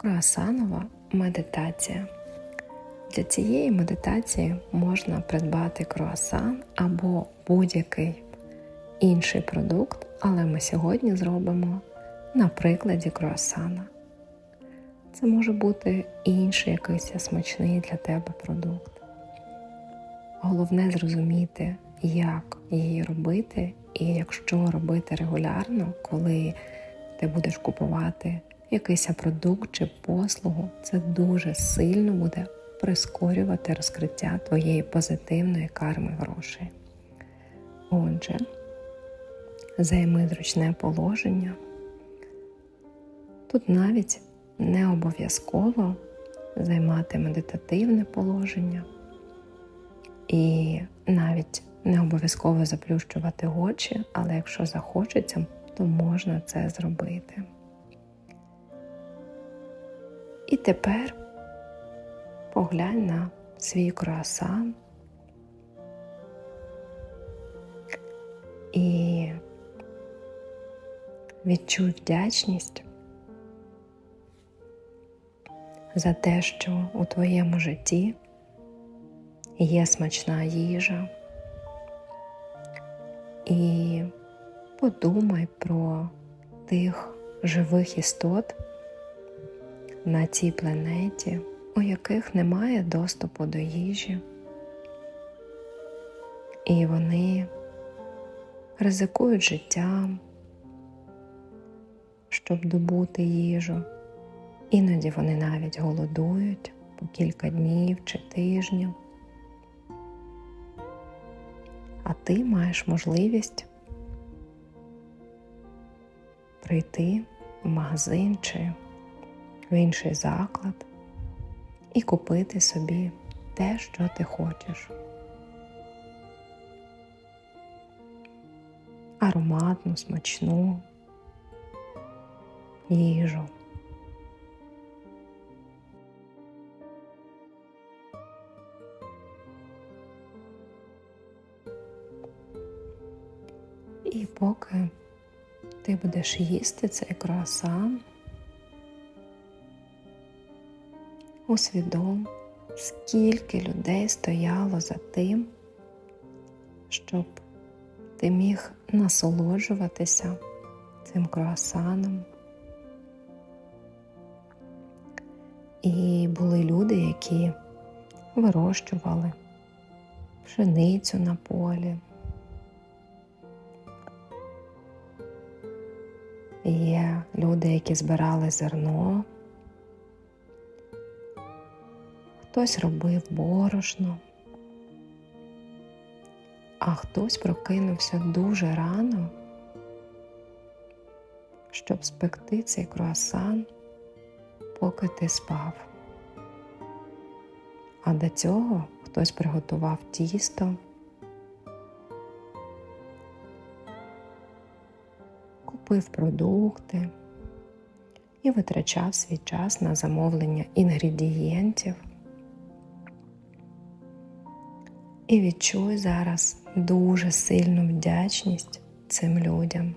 Круасанова медитація. Для цієї медитації можна придбати круасан або будь-який інший продукт, але ми сьогодні зробимо на прикладі круасана. Це може бути інший якийсь смачний для тебе продукт. Головне зрозуміти, як її робити, і якщо робити регулярно, коли ти будеш купувати якийсь продукт чи послугу, це дуже сильно буде прискорювати розкриття твоєї позитивної карми грошей. Отже, займи зручне положення. Тут навіть не обов'язково займати медитативне положення, і навіть не обов'язково заплющувати очі, але якщо захочеться, то можна це зробити. І тепер поглянь на свій круасан і відчуй вдячність за те, що у твоєму житті є смачна їжа. І подумай про тих живих істот на цій планеті, у яких немає доступу до їжі, і вони ризикують життям, щоб добути їжу. Іноді вони навіть голодують по кілька днів чи тижнів. А ти маєш можливість прийти в магазин чи в інший заклад і купити собі те, що ти хочеш. Ароматну, смачну їжу. І поки ти будеш їсти цей круасан, усвідом, скільки людей стояло за тим, щоб ти міг насолоджуватися цим круасаном. І були люди, які вирощували пшеницю на полі. Є люди, які збирали зерно, хтось робив борошно, а хтось прокинувся дуже рано, щоб спекти цей круасан, поки ти спав. А до цього хтось приготував тісто. купив продукти і витрачав свій час на замовлення інгредієнтів. І відчуй зараз дуже сильну вдячність цим людям.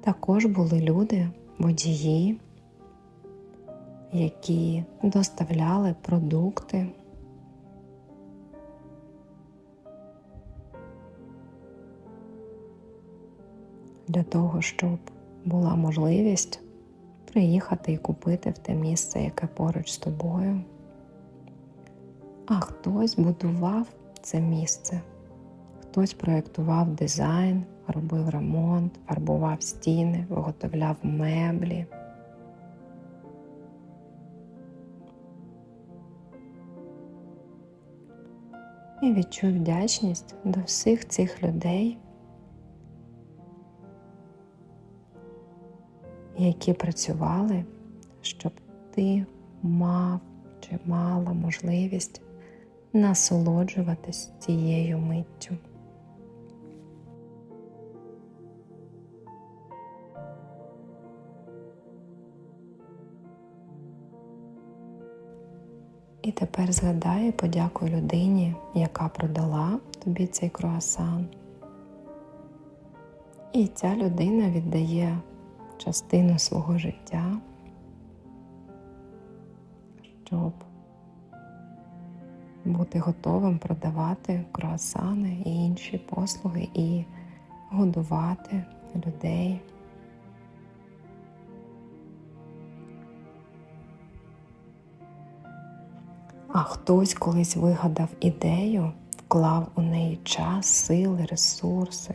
Також були люди, водії, які доставляли продукти. Для того, щоб була можливість приїхати і купити в те місце, яке поруч з тобою. А хтось будував це місце, хтось проєктував дизайн, робив ремонт, фарбував стіни, виготовляв меблі. І відчув вдячність до всіх цих людей, які працювали, щоб ти мав чи мала можливість насолоджуватись цією миттю. І тепер згадай і подякуй людині, яка продала тобі цей круасан. І ця людина віддає частину свого життя, щоб бути готовим продавати круасани і інші послуги і годувати людей. А хтось колись вигадав ідею, вклав у неї час, сили, ресурси,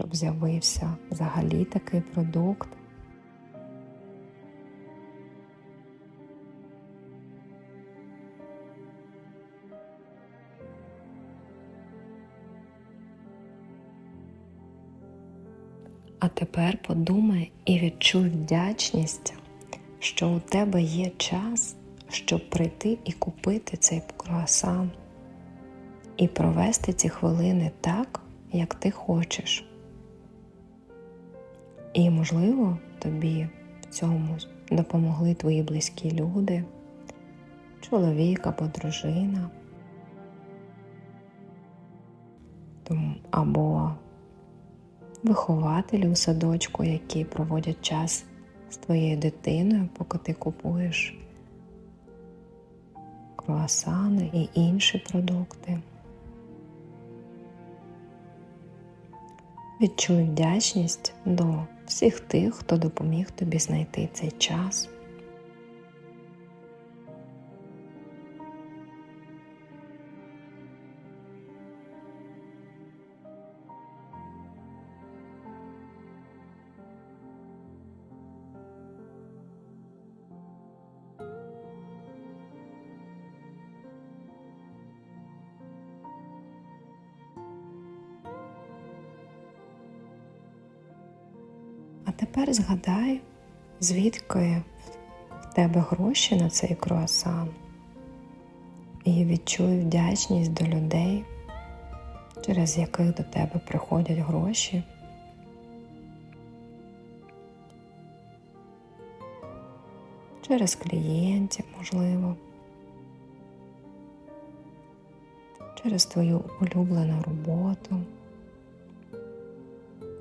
щоб з'явився взагалі такий продукт. А тепер подумай і відчуй вдячність, що у тебе є час, щоб прийти і купити цей круасан і провести ці хвилини так, як ти хочеш. І, можливо, тобі в цьому допомогли твої близькі люди, чоловік або дружина, або вихователі у садочку, які проводять час з твоєю дитиною, поки ти купуєш круасани і інші продукти. Відчуй вдячність до всіх тих, хто допоміг тобі знайти цей час. Тепер згадай, звідки в тебе гроші на цей круасан. І відчуй вдячність до людей, через яких до тебе приходять гроші. Через клієнтів, можливо, через твою улюблену роботу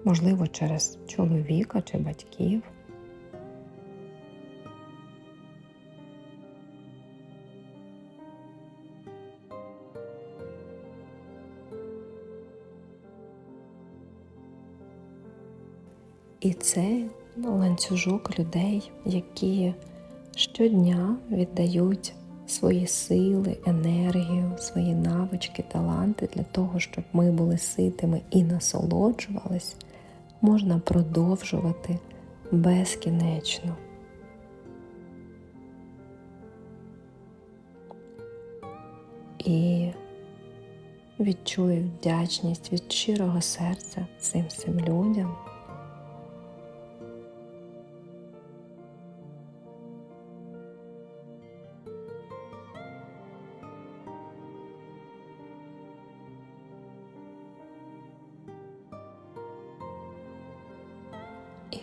можливо, через чоловіка чи батьків. І це ланцюжок людей, які щодня віддають свої сили, енергію, свої навички, таланти для того, щоб ми були ситими і насолоджувались, можна продовжувати безкінечно. І відчую вдячність від щирого серця цим всім людям.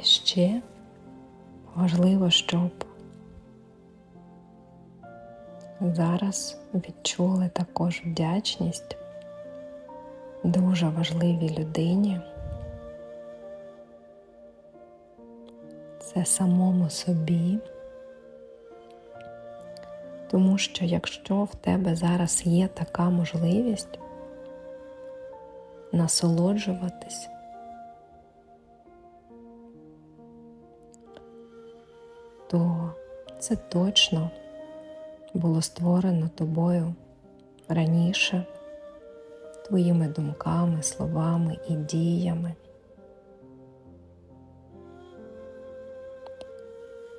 І ще важливо, щоб зараз відчули також вдячність дуже важливій людині. Це самому собі, тому що якщо в тебе зараз є така можливість насолоджуватись то це точно було створено тобою раніше, твоїми думками, словами і діями.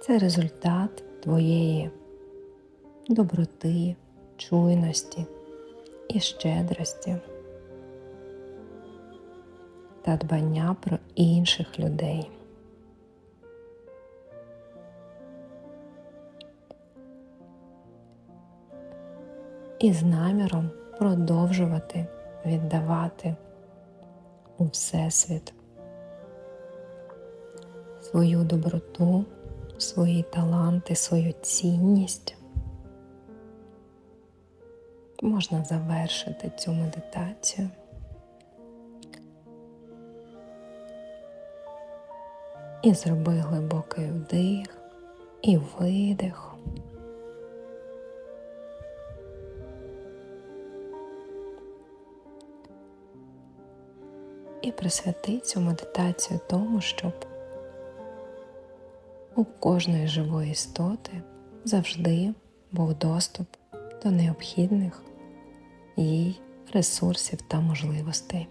Це результат твоєї доброти, чуйності і щедрості та дбання про інших людей. І з наміром продовжувати віддавати у Всесвіт свою доброту, свої таланти, свою цінність, можна завершити цю медитацію. І зроби глибокий вдих і видих. Присвяти цю медитацію тому, щоб у кожної живої істоти завжди був доступ до необхідних їй ресурсів та можливостей.